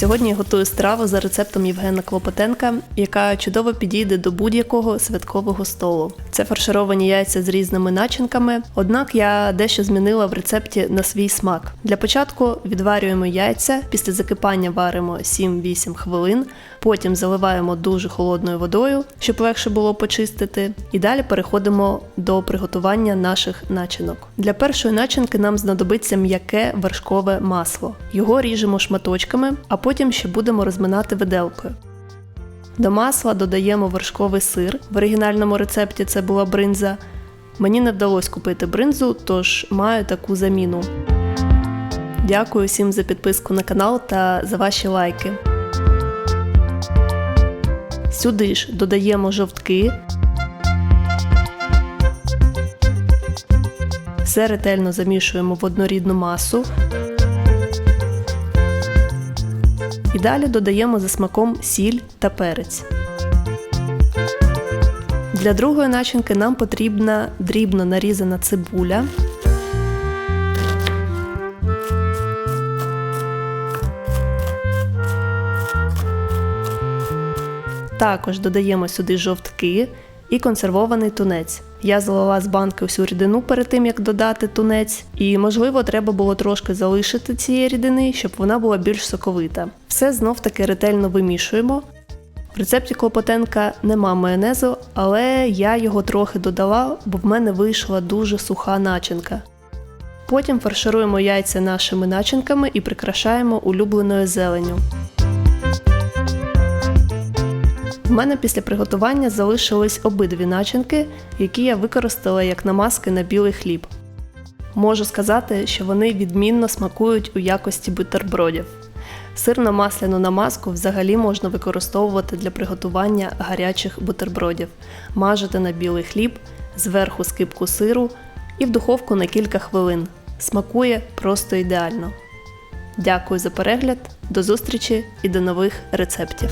Сьогодні я готую страву за рецептом Євгена Клопотенка, яка чудово підійде до будь-якого святкового столу. Це фаршировані яйця з різними начинками, однак я дещо змінила в рецепті на свій смак. Для початку відварюємо яйця, після закипання варимо 7-8 хвилин, потім заливаємо дуже холодною водою, щоб легше було почистити. І далі переходимо до приготування наших начинок. Для першої начинки нам знадобиться м'яке вершкове масло. Його ріжемо шматочками, а потім ще будемо розминати виделкою. До масла додаємо вершковий сир. В оригінальному рецепті це була бринза. Мені не вдалося купити бринзу, тож маю таку заміну. Дякую всім за підписку на канал та за ваші лайки. Сюди ж додаємо жовтки. Все ретельно замішуємо в однорідну масу. І далі додаємо за смаком сіль та перець. Для другої начинки нам потрібна дрібно нарізана цибуля. Також додаємо сюди жовтки і консервований тунець. Я залила з банки всю рідину перед тим, як додати тунець, і, можливо, треба було трошки залишити цієї рідини, щоб вона була більш соковита. Все знов таки ретельно вимішуємо. В рецепті Клопотенка нема майонезу, але я його трохи додала, бо в мене вийшла дуже суха начинка. Потім фаршируємо яйця нашими начинками і прикрашаємо улюбленою зеленню. У мене після приготування залишились обидві начинки, які я використала як намазки на білий хліб. Можу сказати, що вони відмінно смакують у якості бутербродів. Сирно-масляну намазку взагалі можна використовувати для приготування гарячих бутербродів, мажити на білий хліб, зверху скипку сиру і в духовку на кілька хвилин. Смакує просто ідеально. Дякую за перегляд, до зустрічі і до нових рецептів!